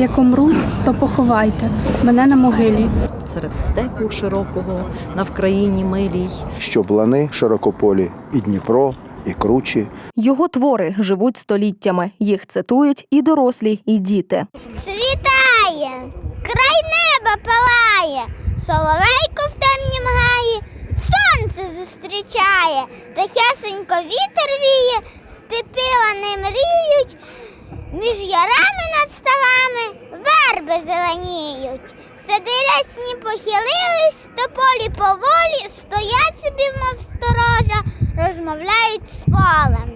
Як умру, то поховайте мене на могилі. серед степу широкого на Вкраїні милій. Щоб лани широкополі, і Дніпро, і кручі, Його твори живуть століттями. Їх цитують і дорослі, і діти. Світає, край неба палає, соловейко в темнім гаї, сонце зустрічає, тихесенько вітер віє, степи лани мріють, між ярами над ставами верби зеленіють. Сади рясні похилились, тополі поволі, стоять собі, мов сторожа, розмовляють з полем.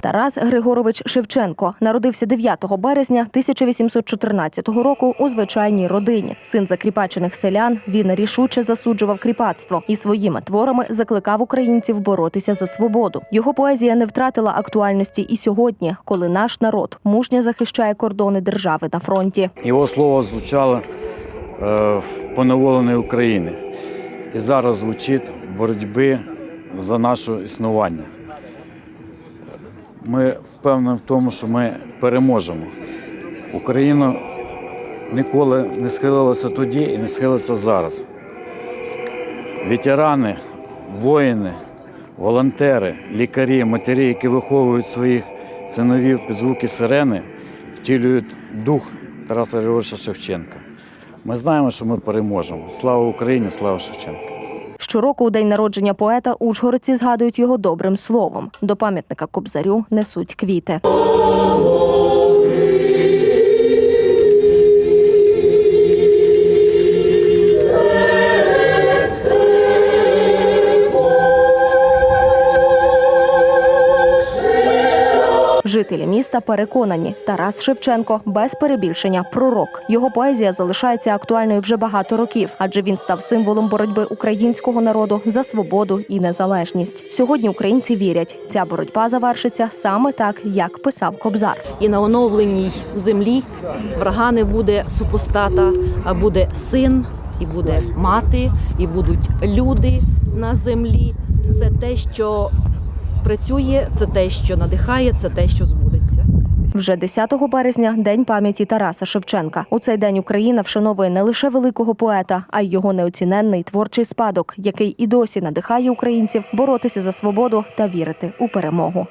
Тарас Григорович Шевченко народився 9 березня 1814 року у звичайній родині. Син закріпачених селян, він рішуче засуджував кріпацтво і своїми творами закликав українців боротися за свободу. Його поезія не втратила актуальності і сьогодні, коли наш народ мужньо захищає кордони держави на фронті. Його слово звучало е, в поневоленій України. І зараз звучить боротьби за наше існування. Ми впевнені в тому, що ми переможемо. Україна ніколи не схилилася тоді і не схилиться зараз. Ветерани, воїни, волонтери, лікарі, матері, які виховують своїх синовів під звуки сирени, втілюють дух Тараса Григоровича Шевченка. Ми знаємо, що ми переможемо. Слава Україні, слава Шевченку! Щороку у день народження поета ужгородці згадують його добрим словом. До пам'ятника Кобзарю несуть квіти. Жителі міста переконані, Тарас Шевченко без перебільшення пророк. Його поезія залишається актуальною вже багато років, адже він став символом боротьби українського народу за свободу і незалежність. Сьогодні українці вірять, ця боротьба завершиться саме так, як писав Кобзар. І на оновленій землі врага не буде супостата, а буде син, і буде мати, і будуть люди на землі. Це те, що працює, це те, що надихає, це те, що збудеться. Вже 10 березня день пам'яті Тараса Шевченка. У цей день Україна вшановує не лише великого поета, а й його неоціненний творчий спадок, який і досі надихає українців боротися за свободу та вірити у перемогу.